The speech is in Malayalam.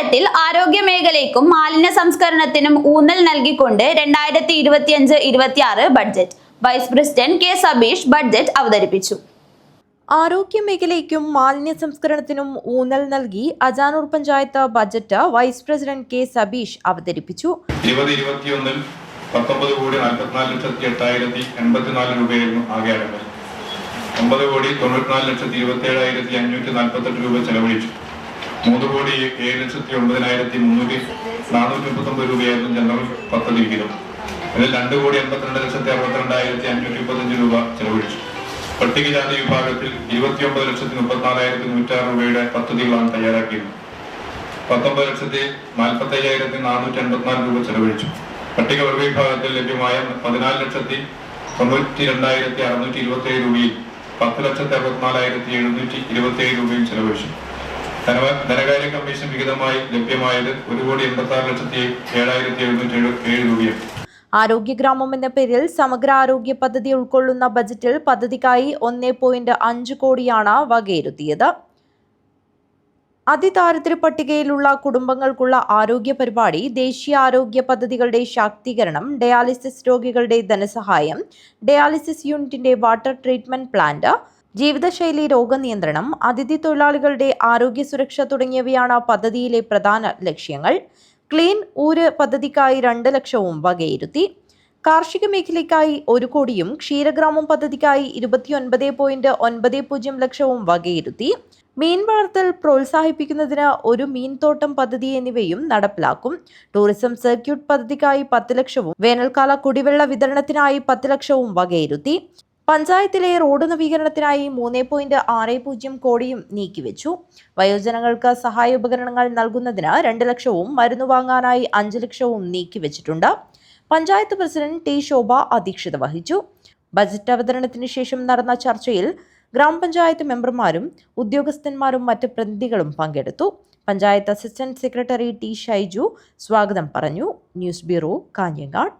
പഞ്ചായത്തിൽ ആരോഗ്യ മേഖലയ്ക്കും മാലിന്യ സംസ്കരണത്തിനും ഊന്നൽ നൽകിക്കൊണ്ട് രണ്ടായിരത്തി ഇരുപത്തിയഞ്ച് ഇരുപത്തിയാറ് budget. Vice president K Sabeesh budget അവതരിപ്പിച്ചു. ആരോഗ്യ മേഖലയ്ക്കും മാലിന്യ സംസ്കരണത്തിനും ഊന്നൽ നൽകി Ajanur panchayat budget vice president K Sabeesh അവതരിപ്പിച്ചു. ഇരുപത് ഇരുപത്തിയൊന്നിൽ പത്തൊമ്പത് കോടി നാൽപ്പത്തിനാല് ലക്ഷത്തി എട്ടായിരത്തി എൺപത്തിനാല് രൂപയായിരുന്നു ആകെ അടവ് ഒമ്പത് കോടി തൊണ്ണൂറ്റിനാല് ലക്ഷത്തി ഇരുപത്തി ഏഴായിരത്തി അഞ്ഞൂറ്റി നാൽപ്പത്തെട്ട് രൂപ ചെലവഴിച്ചു. മൂന്ന് കോടി ഏഴ് ലക്ഷത്തി ഒമ്പതിനായിരത്തി മുന്നൂറ്റി നാനൂറ്റി മുപ്പത്തൊമ്പത് രൂപയായിരുന്നു ജനറൽ പദ്ധതി വിഹിതം ഇതിൽ രണ്ട് കോടി എൺപത്തിരണ്ട് ലക്ഷത്തി അറുപത്തിരണ്ടായിരത്തി അഞ്ഞൂറ്റി മുപ്പത്തഞ്ച് രൂപ ചെലവഴിച്ചു. പട്ടികജാതി വിഭാഗത്തിൽ ഇരുപത്തിയൊമ്പത് ലക്ഷത്തി മുപ്പത്തിനാലായിരത്തി നൂറ്റാറ് രൂപയുടെ പദ്ധതികളാണ് തയ്യാറാക്കിയത് പത്തൊമ്പത് ലക്ഷത്തി നാൽപ്പത്തി അയ്യായിരത്തി നാനൂറ്റി എൺപത്തിനാല് രൂപ ചെലവഴിച്ചു. പട്ടികവർഗ വിഭാഗത്തിൽ ലഭ്യമായ പതിനാല് ലക്ഷത്തി തൊണ്ണൂറ്റി രണ്ടായിരത്തി അറുന്നൂറ്റി ഇരുപത്തി ഏഴ് രൂപയിൽ പത്ത് ലക്ഷത്തി അറുപത്തിനാലായിരത്തി എഴുന്നൂറ്റി ഇരുപത്തി ഏഴ് രൂപയും ചെലവഴിച്ചു. ധനകാര്യ കമ്മീഷൻ വിഹിതമായി ലഭ്യമായത് ഒരു കോടി എൺപത്തി ആറ് ലക്ഷത്തി ഏഴായിരത്തി എഴുന്നൂറ്റി ഏഴ് രൂപയും. രൂപയാണ് ആരോഗ്യഗ്രാമം എന്ന പേരിൽ സമഗ്ര ആരോഗ്യ പദ്ധതി ഉൾക്കൊള്ളുന്ന ബജറ്റിൽ പദ്ധതിക്കായി ഒന്നേ പോയിന്റ് അഞ്ച് കോടിയാണ് വകയിരുത്തിയത്. അതിദാരിദ്ര്യ പട്ടികയിലുള്ള കുടുംബങ്ങൾക്കുള്ള ആരോഗ്യ പരിപാടി ദേശീയ ആരോഗ്യ പദ്ധതികളുടെ ശാക്തീകരണം ഡയാലിസിസ് രോഗികളുടെ ധനസഹായം ഡയാലിസിസ് യൂണിറ്റിന്റെ വാട്ടർ ട്രീറ്റ്മെന്റ് പ്ലാന്റ് ജീവിതശൈലി രോഗനിയന്ത്രണം അതിഥി തൊഴിലാളികളുടെ ആരോഗ്യ സുരക്ഷ തുടങ്ങിയവയാണ് പദ്ധതിയിലെ പ്രധാന ലക്ഷ്യങ്ങൾ. ക്ലീൻ ഊര് പദ്ധതിക്കായി രണ്ട് ലക്ഷവും വകയിരുത്തി. കാർഷിക മേഖലയ്ക്കായി ഒരു കോടിയും ക്ഷീരഗ്രാമം പദ്ധതിക്കായി ഇരുപത്തിയൊൻപത് പോയിന്റ് ഒൻപത് പൂജ്യം ലക്ഷവും വകയിരുത്തി. മീൻ വളർത്തൽ പ്രോത്സാഹിപ്പിക്കുന്നതിന് ഒരു മീൻതോട്ടം പദ്ധതി എന്നിവയും നടപ്പിലാക്കും. ടൂറിസം സർക്യൂട്ട് പദ്ധതിക്കായി പത്ത് ലക്ഷവും വേനൽക്കാല കുടിവെള്ള വിതരണത്തിനായി പത്ത് ലക്ഷവും വകയിരുത്തി. പഞ്ചായത്തിലെ റോഡ് നവീകരണത്തിനായി മൂന്ന് പോയിന്റ് ആറ് പൂജ്യം കോടിയും നീക്കിവെച്ചു. വയോജനങ്ങൾക്ക് സഹായ ഉപകരണങ്ങൾ നൽകുന്നതിന് രണ്ട് ലക്ഷവും മരുന്ന് വാങ്ങാനായി അഞ്ച് ലക്ഷവും നീക്കിവെച്ചിട്ടുണ്ട്. പഞ്ചായത്ത് പ്രസിഡന്റ് ടി ശോഭ അധ്യക്ഷത വഹിച്ചു. ബജറ്റ് അവതരണത്തിന് ശേഷം നടന്ന ചർച്ചയിൽ ഗ്രാമപഞ്ചായത്ത് മെമ്പർമാരും ഉദ്യോഗസ്ഥന്മാരും മറ്റ് പ്രതിനിധികളും പങ്കെടുത്തു. Panchayat assistant secretary T Shaiju സ്വാഗതം പറഞ്ഞു. News bureau Kanhangad.